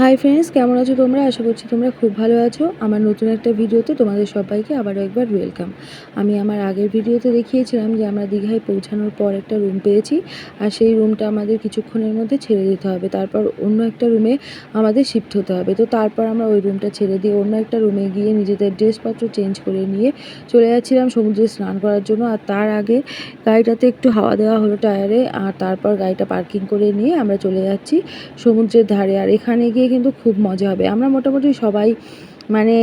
Hi friends কেমন আছো তোমরা? আশা করছি তোমরা খুব ভালো আছো। আমার নতুন একটা ভিডিওতে তোমাদের সবাইকে আবারও একবার ওয়েলকাম আমি আমার আগের ভিডিওতে দেখিয়েছিলাম যে আমরা দীঘায় পৌঁছানোর পর একটা রুম পেয়েছি, আর সেই রুমটা আমাদের কিছুক্ষণের মধ্যে ছেড়ে দিতে হবে। তারপর অন্য একটা রুমে আমাদের শিফট হতে হবে। তো তারপর আমরা ওই রুমটা ছেড়ে দিয়ে অন্য একটা রুমে গিয়ে নিজেদের ড্রেসপত্র চেঞ্জ করে নিয়ে চলে যাচ্ছিলাম সমুদ্রে স্নান করার জন্য। আর তার আগে গাড়িটাতে একটু হাওয়া দেওয়া হলো টায়ারে আর তারপর গাড়িটা পার্কিং করে নিয়ে আমরা চলে যাচ্ছি সমুদ্রের ধারে। আর এখানে গিয়ে কিন্তু খুব মজা হবে। আমরা মোটামুটি সবাই মানে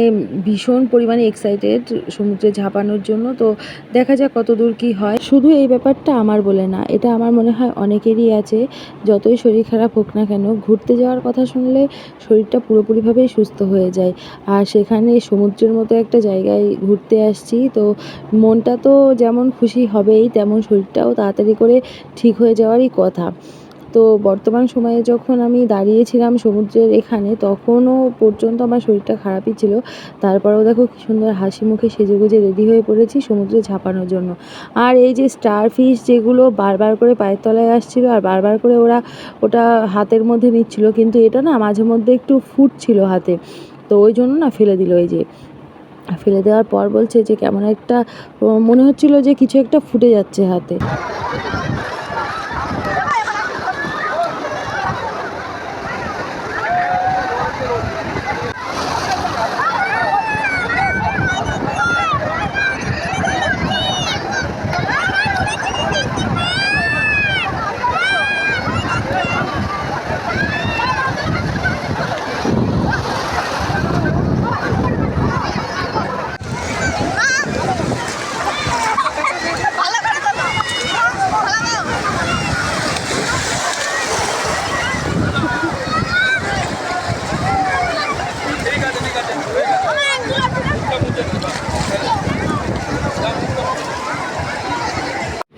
ভীষণ পরিমাণে এক্সাইটেড সমুদ্রে ঝাঁপানোর জন্য। তো দেখা যাক কত দূর কী হয়। শুধু এই ব্যাপারটা আমার বলে না, এটা আমার মনে হয় অনেকেরই আছে। যতই শরীর খারাপ হোক না কেন, ঘুরতে যাওয়ার কথা শুনলে শরীরটা পুরোপুরিভাবেই সুস্থ হয়ে যায়। আর সেখানে সমুদ্রের মতো একটা জায়গায় ঘুরতে আসছি, তো মনটা তো যেমন খুশি হবেই, তেমন শরীরটাও তাড়াতাড়ি করে ঠিক হয়ে যাওয়ারই কথা। তো বর্তমান সময়ে যখন আমি দাঁড়িয়েছিলাম সমুদ্রের এখানে, তখনও পর্যন্ত আমার শরীরটা খারাপই ছিল। তারপরেও দেখো কী সুন্দর হাসি মুখে সেজে গুজে রেডি হয়ে পড়েছি সমুদ্রে ঝাঁপানোর জন্য। আর এই যে স্টার ফিশ যেগুলো বারবার করে পায়ের তলায় আসছিল আর বারবার করে ওরা ওটা হাতের মধ্যে নিচ্ছিল, কিন্তু এটা না মাঝে মধ্যে একটু ফুটছিল হাতে। তো ওই জন্য না ফেলে দিল এই যে। ফেলে দেওয়ার পর বলছে যে কেমন একটা মনে হচ্ছিল যে কিছু একটা ফুটে যাচ্ছে হাতে।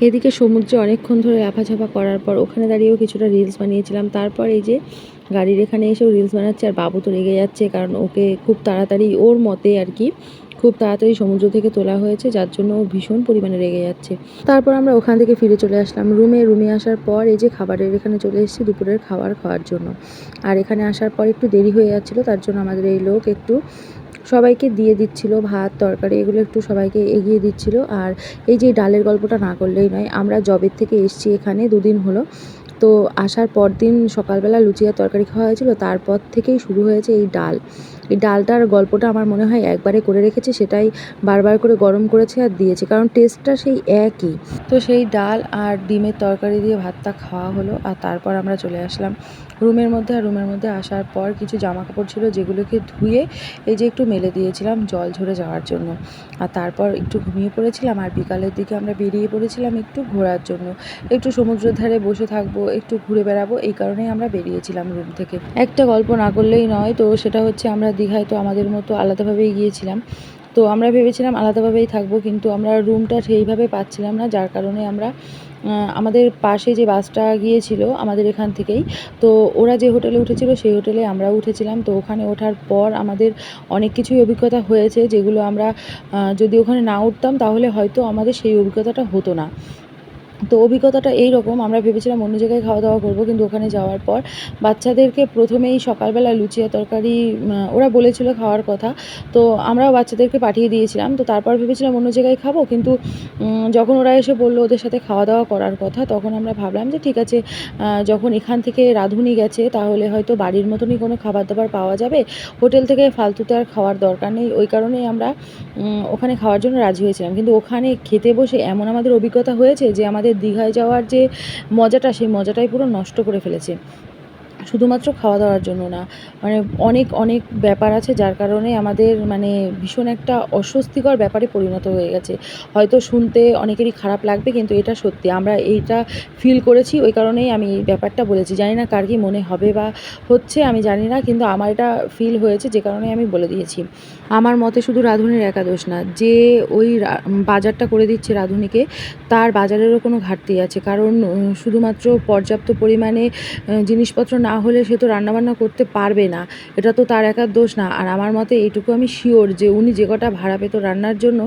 এদিকে সমুদ্রে অনেকক্ষণ ধরে লাফাঝাপা করার পর ওখানে দাঁড়িয়েও কিছুটা রিলস বানিয়েছিলাম। তারপর এই যে গাড়ির এখানে এসেও রিলস বানাচ্ছে আর বাবু তো রেগে যাচ্ছে কারণ ওকে খুব তাড়াতাড়ি ওর মতে আর কি খুব তাড়াতাড়ি সমুদ্র থেকে তোলা হয়েছে, যার জন্য ও ভীষণ পরিমাণে রেগে যাচ্ছে। তারপর আমরা ওখান থেকে ফিরে চলে আসলাম। রুমে রুমে আসার পর এই যে খাবারের এখানে চলে এসেছি দুপুরের খাবার খাওয়ার জন্য। আর এখানে আসার পর একটু দেরি হয়ে যাচ্ছিল, তার জন্য আমাদের এই লোক একটু সবাইকে দিয়ে দিচ্ছিল ভাত, তরকারি, এগুলো একটু সবাইকে এগিয়ে দিচ্ছিল। আর এই যে ডালের গল্পটা না করলেই নয়, আমরা জবের থেকে এসছি এখানে দুদিন হলো। তো আসার পর দিন সকালবেলা লুচি আর তরকারি খাওয়া হয়েছিল, তারপর থেকেই শুরু হয়েছে এই ডাল। এই ডালটার গল্পটা আমার মনে হয় একবারে করে রেখেছে, সেটাই বারবার করে গরম করেছে আর দিয়েছে, কারণ টেস্টটা সেই একই। তো সেই ডাল আর ডিমের তরকারি দিয়ে ভাতটা খাওয়া হলো আর তারপর আমরা চলে আসলাম রুমের মধ্যে। আর রুমের মধ্যে আসার পর কিছু জামা কাপড় ছিল যেগুলোকে ধুয়ে এই যে একটু মেলে দিয়েছিলাম জল ঝরে যাওয়ার জন্য। আর তারপর একটু ঘুমিয়ে পড়েছিলাম আর বিকালের দিকে আমরা বেরিয়ে পড়েছিলাম একটু ঘোরার জন্য। একটু সমুদ্রের ধারে বসে থাকব একটু ঘুরে বেড়াবো, এই কারণেই আমরা বেরিয়েছিলাম রুম থেকে। একটা গল্প না করলেই নয়, তো সেটা হচ্ছে আমরা দীঘায় তো আমাদের মতো আলাদাভাবেই গিয়েছিলাম। তো আমরা ভেবেছিলাম আলাদাভাবেই থাকব, কিন্তু আমরা রুমটা সেইভাবে পাচ্ছিলাম না, যার কারণে আমরা আমাদের পাশে যে বাসটা গিয়েছিল আমাদের এখান থেকেই, তো ওরা যে হোটেলে উঠেছিল সেই হোটেলে আমরা উঠেছিলাম। তো ওখানে ওঠার পর আমাদের অনেক কিছুই অভিজ্ঞতা হয়েছে, যেগুলো আমরা যদি ওখানে না উঠতাম তাহলে হয়তো আমাদের সেই অভিজ্ঞতাটা হতো না। তো অভিজ্ঞতাটা এই রকম আমরা ভেবেছিলাম অন্য জায়গায় খাওয়া দাওয়া করব, কিন্তু ওখানে যাওয়ার পর বাচ্চাদেরকে প্রথমেই সকালবেলা লুচি তরকারি ওরা বলেছিল খাওয়ার কথা। তো আমরাও বাচ্চাদেরকে পাঠিয়ে দিয়েছিলাম, তো তারপর ভেবেছিলাম অন্য জায়গায় খাব, কিন্তু যখন ওরা এসে বলল ওদের সাথে খাওয়া দাওয়া করার কথা, তখন আমরা ভাবলাম যে ঠিক আছে যখন এখান থেকে রাঁধুনি গেছে, তাহলে হয়তো বাড়ির মতনই কোনো খাবার দাবার পাওয়া যাবে। হোটেল থেকে ফালতুতে আর খাওয়ার দরকার নেই, ওই কারণেই আমরা ওখানে খাওয়ার জন্য রাজি হয়েছিলাম। কিন্তু ওখানে খেতে বসে এমন আমাদের অভিজ্ঞতা হয়েছে যে আমাদের দীঘায় যাওয়ার যে মজাটা, সেই মজাটাই পুরো নষ্ট করে ফেলেছে। শুধুমাত্র খাওয়া দাওয়ার জন্য না মানে অনেক অনেক ব্যাপার আছে যার কারণে আমাদের মানে ভীষণ একটা অস্বস্তিকর ব্যাপারে পরিণত হয়ে গেছে। হয়তো শুনতে অনেকেরই খারাপ লাগবে, কিন্তু এটা সত্যি। আমরা এইটা ফিল করেছি, ওই কারণেই আমি এই ব্যাপারটা বলেছি। জানি না কার কি মনে হবে বা হচ্ছে, আমি জানি না, কিন্তু আমার এটা ফিল হয়েছে, যে কারণে আমি বলে দিয়েছি। আমার মতে শুধু রাঁধুনির একাদোষ না, যে ওই বাজারটা করে দিচ্ছে রাঁধুনিকে, তার বাজারেরও কোনো ঘাটতি আছে। কারণ শুধুমাত্র পর্যাপ্ত পরিমাণে জিনিসপত্র না হলে সে তো রান্নাবান্না করতে পারবে না। এটা তো তার একার দোষ না। আর আমার মতে এইটুকু আমি শিওর যে উনি যে কটা ভাড়া পেতো রান্নার জন্য,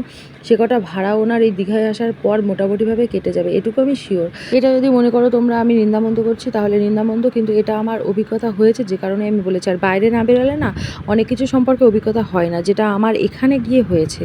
সে কটা ভাড়া ওনার এই দীঘায় আসার পর মোটামুটিভাবে কেটে যাবে। এটুকু আমি শিওর এটা যদি মনে করো তোমরা আমি নিন্দামন্দ করছি, তাহলে নিন্দামন্দ, কিন্তু এটা আমার অভিজ্ঞতা হয়েছে যে কারণে আমি বলেছি। আর বাইরে না বেরোলে না, অনেক কিছু সম্পর্কে অভিজ্ঞতা হয় না। যেটা আমার এখানে গিয়ে হয়েছে।